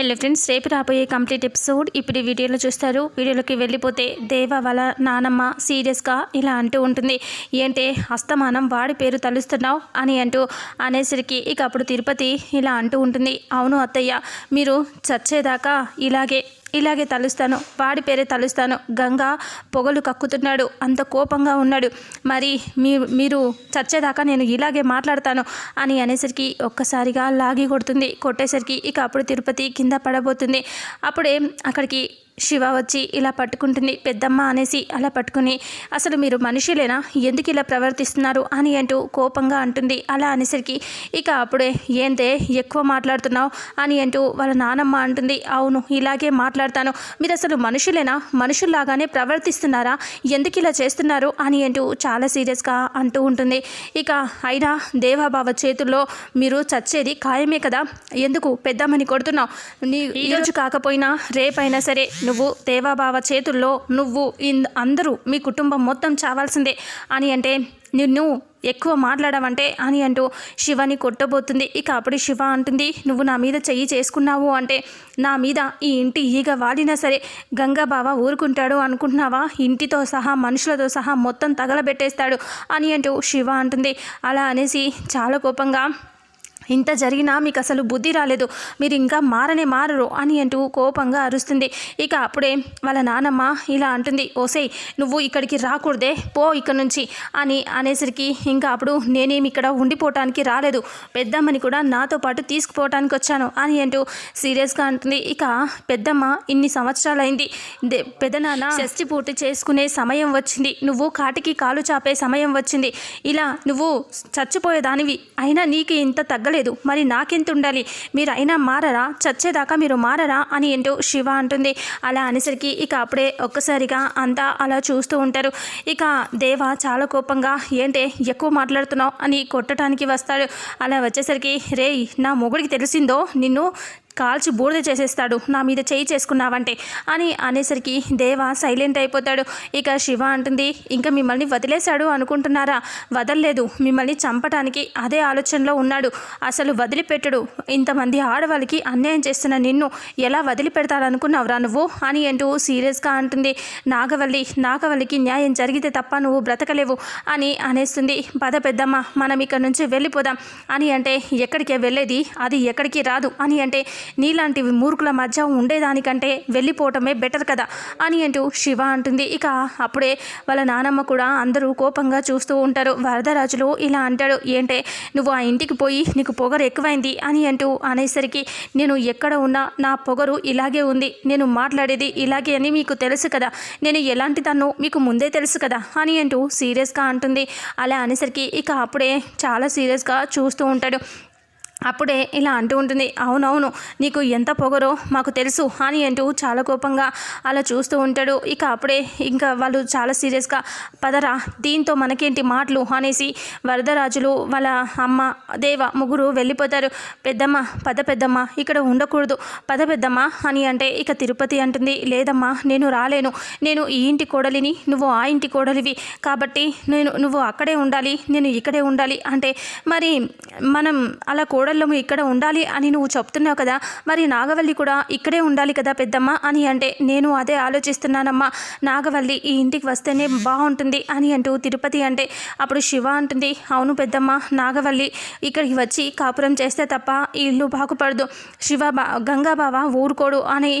Hello friends రేపు రాబోయే complete episode ఇప్పుడు వీడియోలో చూస్తారు. వీడియోలోకి వెళ్ళిపోతే దేవ వాళ్ళ నానమ్మ సీరియస్గా ఇలా అంటూ ఉంటుంది. ఏంటే అస్తమానం వాడి పేరు తలుస్తున్నావు అని అంటూ అనేసరికి ఇక అప్పుడు తిరుపతి ఇలా అంటూ ఉంటుంది. అవును అత్తయ్య మీరు చచ్చేదాకా ఇలాగే ఇలాగే తలుస్తాను వాడి పేరే తలుస్తాను. గంగా పొగలు కక్కుతున్నాడు. అంత కోపంగా ఉన్నాడు. మరి మీ మీరు చచ్చేదాకా నేను ఇలాగే మాట్లాడతాను అని అనేసరికి ఒక్కసారిగా లాగి కొడుతుంది. కొట్టేసరికి ఇక అప్పుడు తిరుపతి కింద పడబోతుంది. అప్పుడే అక్కడికి శివ వచ్చి ఇలా పట్టుకుంటుంది పెద్దమ్మ అనేసి అలా పట్టుకుని అసలు మీరు మనుషులేనా? ఎందుకు ఇలా ప్రవర్తిస్తున్నారు? అని అంటూ కోపంగా అంటుంది. అలా అనేసరికి ఇక అప్పుడే ఏంటే ఎక్కువ మాట్లాడుతున్నావు? అని అంటూ వాళ్ళ నానమ్మ అంటుంది. అవును ఇలాగే మాట్లాడతాను. మీరు అసలు మనుషులేనా? మనుషుల్లాగానే ప్రవర్తిస్తున్నారా? ఎందుకు ఇలా చేస్తున్నారు? అని అంటూ చాలా సీరియస్గా అంటూ ఉంటుంది. ఇక అయినా దేవాబావ చేతుల్లో మీరు చచ్చేది ఖాయమే కదా? ఎందుకు? పెద్దమ్మని కొడుతున్నావు. నీ ఈరోజు కాకపోయినా రేపైనా సరే నువ్వు దేవాబావ చేతుల్లో నువ్వు ఇన్- అందరూ మీ కుటుంబం మొత్తం చావాల్సిందే అని అంటే నిన్ను ఎక్కువ మాట్లాడమంటే అని అంటూ శివని కొట్టబోతుంది. ఇక అప్పుడు శివ అంటుంది నువ్వు నా మీద చెయ్యి చేసుకున్నావు అంటే నా మీద ఈ ఇంటి ఈగ వాడినా సరే గంగా బావ ఊరుకుంటాడు అనుకుంటున్నావా? ఇంటితో సహా మనుషులతో సహా మొత్తం తగలబెట్టేస్తాడు అని అంటూ శివ అంటుంది. అలా అనేసి చాలా కోపంగా ఇంత జరిగినా మీకు అసలు బుద్ధి రాలేదు. మీరు ఇంకా మారనే మారరు అని అంటూ కోపంగా అరుస్తుంది. ఇక అప్పుడే వాళ్ళ నానమ్మ ఇలా అంటుంది. ఓసే నువ్వు ఇక్కడికి రాకూడదే. పో ఇక్కడ నుంచి అని అనేసరికి ఇంకా అప్పుడు నేనేమి ఇక్కడ ఉండిపోవటానికి రాలేదు. పెద్దమ్మని కూడా నాతో పాటు తీసుకుపోవటానికి వచ్చాను అని అంటూ సీరియస్గా అంటుంది. ఇక పెద్దమ్మ ఇన్ని సంవత్సరాలైంది. దే- పెదనాన్న షష్టి పూర్తి చేసుకునే సమయం వచ్చింది. నువ్వు కాటికి కాలు చాపే సమయం వచ్చింది. ఇలా నువ్వు చచ్చిపోయేదానివి. అయినా నీకు ఇంత తగ్గలేదు. మరి నాకెంత ఉండాలి మీరు అయినా మారరా? చచ్చేదాకా మీరు మారరా? అని ఏంటో శివ అంటుంది. అలా అనేసరికి ఇక అప్పుడే ఒక్కసారిగా అంతా అలా చూస్తూ ఉంటారు. ఇక దేవ చాలా కోపంగా ఏంటే ఎక్కువ మాట్లాడుతున్నావు? అని కొట్టడానికి వస్తాడు. అలా వచ్చేసరికి రేయ్ నా మొగుడికి తెలిసిందో? నిన్ను కాల్చి బూడిద చేసేస్తాడు. నా మీద చేయి చేసుకున్నావంటే అని అనేసరికి దేవ సైలెంట్ అయిపోతాడు. ఇక శివ అంటుంది ఇంకా మిమ్మల్ని వదిలేశాడు అనుకుంటున్నారా? వదలలేదు. మిమ్మల్ని చంపటానికి అదే ఆలోచనలో ఉన్నాడు. అసలు వదిలిపెట్టడు. ఇంతమంది ఆడవాళ్ళకి అన్యాయం చేస్తున్న నిన్ను ఎలా వదిలిపెడతాడనుకున్నావురా నువ్వు? అని అంటూ సీరియస్గా అంటుంది నాగవల్లి నాగవల్లికి న్యాయం జరిగితే తప్ప నువ్వు బ్రతకలేవు అని అనేస్తుంది పద పెద్దమ్మ మనం ఇక్కడ నుంచి వెళ్ళిపోదాం అని అంటే ఎక్కడికే వెళ్ళేది? అది ఎక్కడికి రాదు అని అంటే నీలాంటి మూర్ఖుల మధ్య ఉండేదానికంటే వెళ్ళిపోవటమే బెటర్ కదా అని అంటూ శివ అంటుంది. ఇక అప్పుడే వాళ్ళ నానమ్మ కూడా అందరూ కోపంగా చూస్తూ ఉంటారు. వరదరాజులు ఇలా అంటాడు. ఏంటే నువ్వు ఆ ఇంటికి పోయి నీకు పొగరు ఎక్కువైంది అని అంటూ అనేసరికి నేను ఎక్కడ ఉన్నా నా పొగరు ఇలాగే ఉంది. నేను మాట్లాడేది ఇలాగే అని మీకు తెలుసు కదా. నేను ఎలాంటి తను మీకు ముందే తెలుసు కదా అని అంటూ సీరియస్గా అంటుంది. అలా అనేసరికి ఇక అప్పుడే చాలా సీరియస్గా చూస్తూ ఉంటాడు. అప్పుడే ఇలా అంటూ ఉంటుంది అవునవును నీకు ఎంత పొగరో మాకు తెలుసు అని అంటూ చాలా కోపంగా అలా చూస్తూ ఉంటాడు. ఇక అప్పుడే ఇంకా వాళ్ళు చాలా సీరియస్గా పదరా దీంతో మనకేంటి మాటలు అనేసి వరదరాజులు వాళ్ళ అమ్మ దేవ ముగ్గురు వెళ్ళిపోతారు. పెద్దమ్మ పద పెద్దమ్మ ఇక్కడ ఉండకూడదు పద పెద్దమ్మ అని అంటే ఇక తిరుపతి అంటుంది లేదమ్మా నేను రాలేను. నేను ఈ ఇంటి కోడలిని నువ్వు ఆ ఇంటి కోడలివి. కాబట్టి నేను నువ్వు అక్కడే ఉండాలి నేను ఇక్కడే ఉండాలి అంటే మరి మనం అలా కోడళ్ళము ఇక్కడ ఉండాలి అని నువ్వు చెప్తున్నావు కదా మరి నాగవల్లి కూడా ఇక్కడే ఉండాలి కదా పెద్దమ్మ అని అంటే నేను అదే ఆలోచిస్తున్నానమ్మా. నాగవల్లి ఈ ఇంటికి వస్తేనే బాగుంటుంది అని అంటూ తిరుపతి అంటే అప్పుడు శివ అంటుంది అవును పెద్దమ్మ నాగవల్లి ఇక్కడికి వచ్చి కాపురం చేస్తే తప్ప ఈ ఇల్లు బాగుపడదు. శివ బా గంగాబావ ఊరుకోడు అని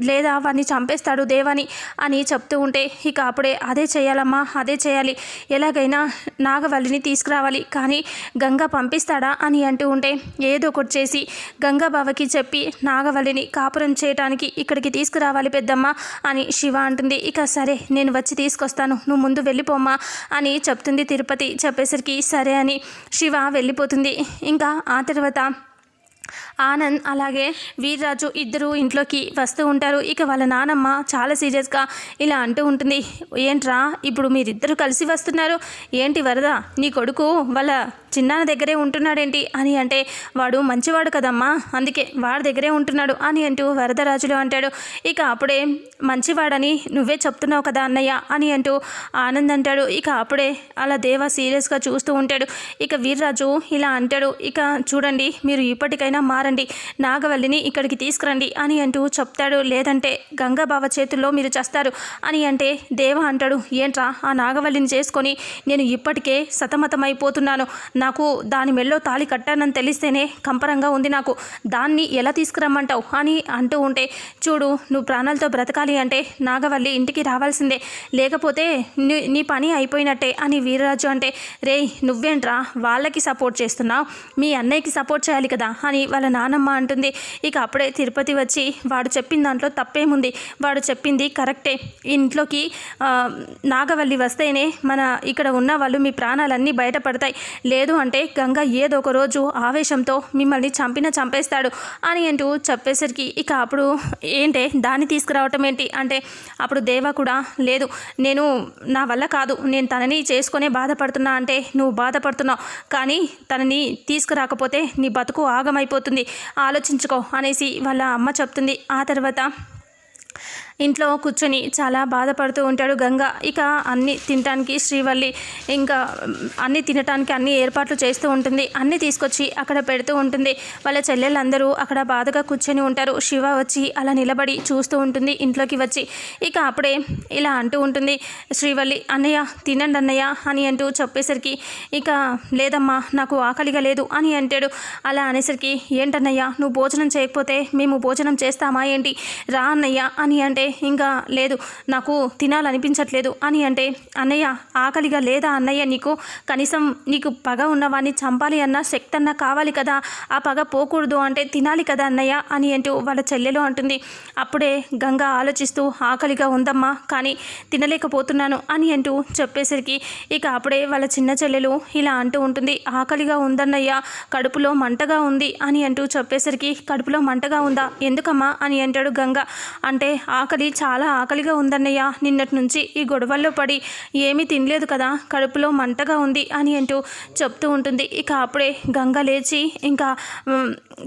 లేదా వాడిని చంపేస్తాడు దేవని అని చెప్తూ ఉంటే ఇక అప్పుడే అదే చేయాలమ్మా అదే చేయాలి. ఎలాగైనా నాగవల్లిని తీసుకురావాలి. కానీ గంగ పంపిస్తాడా అని అంటూ ఉంటే ఏదో ఒకటి చేసి గంగా బావకి చెప్పి నాగవల్లిని కాపురం చేయటానికి ఇక్కడికి తీసుకురావాలి పెద్దమ్మ అని శివ అంటుంది. ఇక సరే నేను వచ్చి తీసుకొస్తాను. నువ్వు ముందు వెళ్ళిపోమ్మా అని చెప్తుంది తిరుపతి. చెప్పేసరికి సరే అని శివ వెళ్ళిపోతుంది. ఇంకా ఆ తర్వాత ఆనంద్ అలాగే వీర్రాజు ఇద్దరు ఇంట్లోకి వస్తూ ఉంటారు. ఇక వాళ్ళ నానమ్మ చాలా సీరియస్గా ఇలా అంటూ ఉంటుంది. ఏంట్రా ఇప్పుడు మీరిద్దరు కలిసి వస్తున్నారు. ఏంటి వరద? నీ కొడుకు వాళ్ళ చిన్నాన్న దగ్గరే ఉంటున్నాడేంటి? అని అంటే వాడు మంచివాడు కదమ్మా. అందుకే వాడి దగ్గరే ఉంటున్నాడు అని అంటూ వరదరాజులు అంటాడు. ఇక అప్పుడే మంచివాడని నువ్వే చెప్తున్నావు కదా అన్నయ్య అని అంటూ ఆనంద్ అంటాడు. ఇక అప్పుడే అలా దేవ సీరియస్గా చూస్తూ ఉంటాడు. ఇక వీర్రాజు ఇలా అంటాడు. ఇక చూడండి మీరు ఇప్పటికైనా ఇప్పటికైనా మారండి. నాగవల్లిని ఇక్కడికి తీసుకురండి అని అంటూ చెప్తాడు. లేదంటే గంగాబావ చేతుల్లో మీరు చేస్తారు అని అంటే దేవ అంటాడు. ఏంట్రా ఆ నాగవల్లిని చేసుకొని నేను ఇప్పటికే సతమతమైపోతున్నాను. నాకు దాని మెల్లో తాళి కట్టానని తెలిస్తేనే కంపరంగా ఉంది నాకు. దాన్ని ఎలా తీసుకురమ్మంటావు అని అంటూ ఉంటే చూడు నువ్వు ప్రాణాలతో బ్రతకాలి అంటే నాగవల్లి ఇంటికి రావాల్సిందే. లేకపోతే నీ నీ పని అయిపోయినట్టే అని వీరరాజు అంటే రేయ్ నువ్వేంట్రా వాళ్ళకి సపోర్ట్ చేస్తున్నావు. మీ అన్నయ్యకి సపోర్ట్ చేయాలి కదా అని వాళ్ళ నానమ్మ అంటుంది. ఇక అప్పుడే తిరుపతి వచ్చి వాడు చెప్పిన దాంట్లో తప్పేముంది? వాడు చెప్పింది కరెక్టే. ఇంట్లోకి నాగవల్లి వస్తేనే మన ఇక్కడ ఉన్న వాళ్ళు మీ ప్రాణాలన్నీ బయటపడతాయి. లేదు అంటే గంగ ఏదో ఒక రోజు ఆవేశంతో మిమ్మల్ని చంపిన చంపేస్తాడు అని అంటూ చెప్పేసరికి ఇక అప్పుడు ఏంటే దాన్ని తీసుకురావటం ఏంటి? అంటే అప్పుడు దేవ కూడా లేదు. నేను నా వల్ల కాదు. నేను తనని చేసుకునే బాధపడుతున్నా అంటే నువ్వు బాధపడుతున్నావు. కానీ తనని తీసుకురాకపోతే నీ బతుకు ఆగమైపోతుంది ఆలోచించుకో అనేసి వాళ్ళ అమ్మ చెప్తుంది. ఆ తర్వాత ఇంట్లో కూర్చొని చాలా బాధపడుతూ ఉంటాడు గంగ. ఇక అన్ని తినటానికి శ్రీవల్లి ఇంకా అన్ని తినటానికి అన్ని ఏర్పాట్లు చేస్తూ ఉంటుంది. అన్ని తీసుకొచ్చి అక్కడ పెడుతూ ఉంటుంది. వాళ్ళ చెల్లెళ్ళందరూ అక్కడ బాధగా కూర్చొని ఉంటారు. శివ వచ్చి అలా నిలబడి చూస్తూ ఉంటుంది ఇంట్లోకి వచ్చి. ఇక అప్పుడే ఇలా అంటూ ఉంటుంది శ్రీవల్లి అన్నయ్య తినండి అన్నయ్య అని అంటూ చెప్పేసరికి ఇక లేదమ్మా నాకు ఆకలిగా లేదు అని అంటాడు. అలా అనేసరికి ఏంటన్నయ్య నువ్వు భోజనం చేయకపోతే మేము భోజనం చేస్తామా ఏంటి? రా అన్నయ్య అని అంటే ఇంకా లేదు నాకు తినాలనిపించట్లేదు అని అంటే అన్నయ్య ఆకలిగా లేదా అన్నయ్య? నీకు కనీసం నీకు పగ ఉన్నవాడిని చంపాలి అన్న శక్తి అన్న కావాలి కదా? ఆ పగ పోకూడదు అంటే తినాలి కదా అన్నయ్య? అని అంటూ వాళ్ళ చెల్లెలు అంటుంది. అప్పుడే గంగ ఆలోచిస్తూ ఆకలిగా ఉందమ్మా కానీ తినలేకపోతున్నాను అని అంటూ చెప్పేసరికి ఇక అప్పుడే వాళ్ళ చిన్న చెల్లెలు ఇలా అంటూ ఉంటుంది. ఆకలిగా ఉందన్నయ్య కడుపులో మంటగా ఉంది అని అంటూ చెప్పేసరికి కడుపులో మంటగా ఉందా? ఎందుకమ్మా? అని అంటాడు గంగ. అంటే ఆకలి చాలా ఆకలిగా ఉందన్నయ్య. నిన్నటి నుంచి ఈ గొడవల్లో పడి ఏమీ తినలేదు కదా కడుపులో మంటగా ఉంది అని అంటూ చెప్తూ ఉంటుంది. ఇక అప్పుడే గంగ లేచి ఇంకా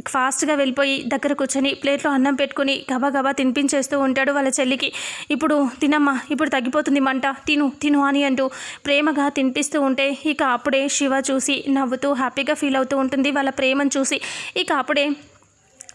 ఫాస్ట్గా వెళ్ళిపోయి దగ్గర కూర్చొని ప్లేట్లో అన్నం పెట్టుకుని గబాగబా గబా తినిపించేస్తూ ఉంటాడు వాళ్ళ చెల్లికి. ఇప్పుడు తినమ్మా ఇప్పుడు తగ్గిపోతుంది మంట. తిను తిను అని అంటూ ప్రేమగా తినిపిస్తూ ఉంటే ఇక అప్పుడే శివ చూసి నవ్వుతూ హ్యాపీగా ఫీల్ అవుతూ ఉంటుంది. వాళ్ళ ప్రేమను చూసి ఇక అప్పుడే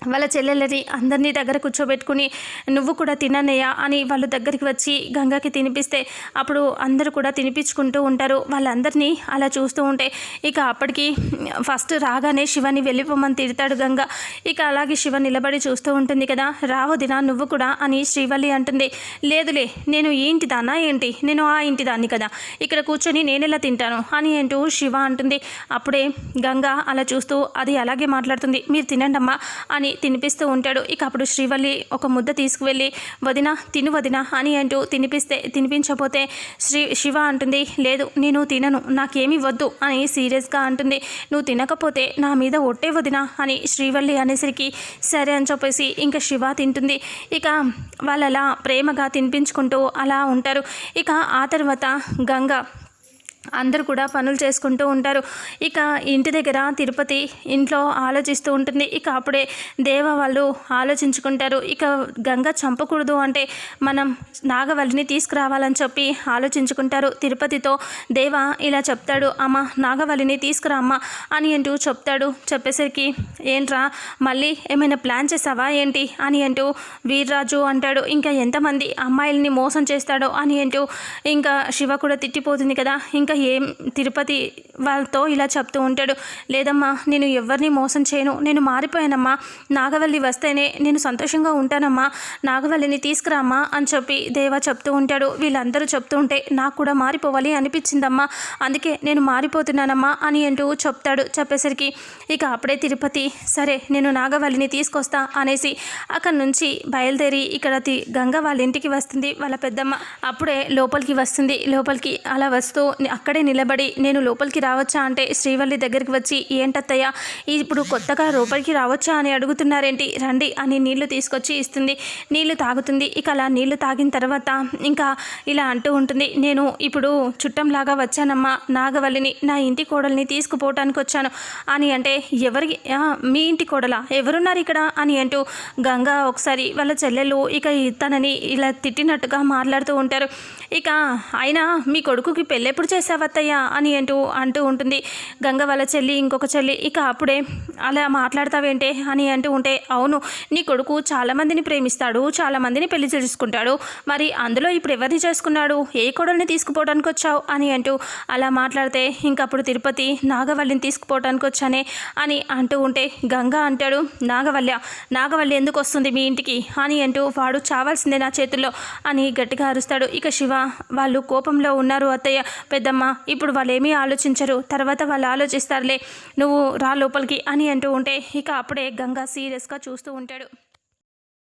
వాళ్ళ చెల్లెలని అందరినీ దగ్గర కూర్చోబెట్టుకుని నువ్వు కూడా తినన్నయ్యా అని వాళ్ళు దగ్గరికి వచ్చి గంగకి తినిపిస్తే అప్పుడు అందరూ కూడా తినిపించుకుంటూ ఉంటారు. వాళ్ళందరినీ అలా చూస్తూ ఉంటే ఇక అప్పటికి ఫస్ట్ రాగానే శివని వెళ్ళిపోమని తిడతాడు గంగ. ఇక అలాగే శివ నిలబడి చూస్తూ ఉంటుంది కదా. రావదినా నువ్వు కూడా అని శ్రీవల్లి అంటుంది. లేదులే నేను ఈ ఇంటి దానా ఏంటి? నేను ఆ ఇంటి దాన్ని కదా. ఇక్కడ కూర్చొని నేనెలా తింటాను? అని ఏంటో శివ అంటుంది. అప్పుడే గంగ అలా చూస్తూ అది అలాగే మాట్లాడుతుంది. మీరు తినండమ్మా అని తినిపిస్తూ ఉంటాడు. ఇక అప్పుడు శ్రీవల్లి ఒక ముద్ద తీసుకువెళ్ళి వదిన తిను వదిన అని అంటూ తినిపిస్తే తినిపించకపోతే శ్రీ శివ అంటుంది లేదు నేను తినను నాకేమీ వద్దు అని సీరియస్గా అంటుంది. నువ్వు తినకపోతే నా మీద ఒట్టే వదిన అని శ్రీవల్లి అనేసరికి సరే అని చెప్పేసి ఇంకా శివ తింటుంది. ఇక వాళ్ళు అలా ప్రేమగా తినిపించుకుంటూ అలా ఉంటారు. ఇక ఆ తర్వాత గంగ అందరూ కూడా పనులు చేసుకుంటూ ఉంటారు. ఇక ఇంటి దగ్గర తిరుపతి ఇంట్లో ఆలోచిస్తూ ఉంటుంది. ఇక అప్పుడే దేవ వాళ్ళు ఆలోచించుకుంటారు. ఇక గంగ చంపకూడదు అంటే మనం నాగవల్లిని తీసుకురావాలని చెప్పి ఆలోచించుకుంటారు. తిరుపతితో దేవ ఇలా చెప్తాడు అమ్మ నాగవల్లిని తీసుకురా అమ్మ అని అంటూ చెప్తాడు. చెప్పేసరికి ఏంట్రా మళ్ళీ ఏమైనా ప్లాన్ చేసావా ఏంటి? అని అంటూ వీర్రాజు అంటాడు. ఇంకా ఎంతమంది అమ్మాయిల్ని మోసం చేస్తాడో అని అంటూ ఇంకా శివ కూడా తిట్టిపోతుంది కదా. ఇంకా ఏం తిరుపతి వాళ్ళతో ఇలా చెప్తూ ఉంటాడు లేదమ్మా నేను ఎవరిని మోసం చేయను. నేను మారిపోయానమ్మా. నాగవల్లి వస్తేనే నేను సంతోషంగా ఉంటానమ్మా. నాగవల్లిని తీసుకురామ్మా అని చెప్పి దేవా చెప్తూ ఉంటాడు. వీళ్ళందరూ చెప్తూ ఉంటే నాకు కూడా మారిపోవాలి అనిపించిందమ్మా. అందుకే నేను మారిపోతున్నానమ్మా అని అంటూ చెప్తాడు. చెప్పేసరికి ఇక అప్పుడే తిరుపతి సరే నేను నాగవల్లిని తీసుకొస్తా అనేసి అక్కడి నుంచి బయలుదేరి ఇక్కడ తి గంగ వాళ్ళ ఇంటికి వస్తుంది. వాళ్ళ పెద్దమ్మ అప్పుడే లోపలికి వస్తుంది. లోపలికి అలా వస్తూ అక్కడే నిలబడి నేను లోపలికి రావచ్చా అంటే శ్రీవల్లి దగ్గరికి వచ్చి ఏంటత్తయ్య ఇప్పుడు కొత్తగా లోపలికి రావచ్చా అని అడుగుతున్నారేంటి? రండి అని నీళ్ళు తీసుకొచ్చి ఇస్తుంది. నీళ్ళు తాగుతుంది. ఇక అలా నీళ్ళు తాగిన తర్వాత ఇంకా ఇలా అంటూ ఉంటుంది నేను ఇప్పుడు చుట్టంలాగా వచ్చానమ్మా నాగవల్లిని నా ఇంటి కోడల్ని తీసుకుపోవటానికి వచ్చాను. అని అంటే ఎవరికి? మీ ఇంటి కోడలా? ఎవరున్నారు ఇక్కడ? అని అంటూ గంగా ఒకసారి వాళ్ళ చెల్లెలు ఇక తనని ఇలా తిట్టినట్టుగా మాట్లాడుతూ ఉంటారు. ఇక అయినా మీ కొడుకుకి పెళ్ళెప్పుడు చేసావత్తయ్యా అని అంటూ అంటూ అంటూ ఉంటుంది. గంగ వాళ్ళ చెల్లి ఇంకొక చెల్లి ఇక అప్పుడే అలా మాట్లాడతావేంటే అని అంటూ ఉంటే అవును నీ కొడుకు చాలామందిని ప్రేమిస్తాడు చాలామందిని పెళ్ళి చేసుకుంటాడు. మరి అందులో ఇప్పుడు ఎవరిని చేసుకున్నాడు? ఏ కొడల్ని తీసుకుపోవడానికి వచ్చావు? అని అంటూ అలా మాట్లాడితే ఇంకప్పుడు తిరుపతి నాగవల్లిని తీసుకుపోవడానికి వచ్చానే అని అంటూ ఉంటే గంగా అంటాడు నాగవల్లి నాగవల్లి ఎందుకు వస్తుంది మీ ఇంటికి? అని అంటూ వాడు చావాల్సిందే నా చేతుల్లో అని గట్టిగా అరుస్తాడు. ఇక శివ వాళ్ళు కోపంలో ఉన్నారు అత్తయ్య పెద్దమ్మ ఇప్పుడు వాళ్ళు ఆలోచించారు. ఆలోచించరు. తర్వాత వాళ్ళు ఆలోచిస్తారులే నువ్వు రా లోపలికి అని అంటూ ఉంటే ఇక అప్పుడే గంగా సీరియస్గా చూస్తూ ఉంటాడు.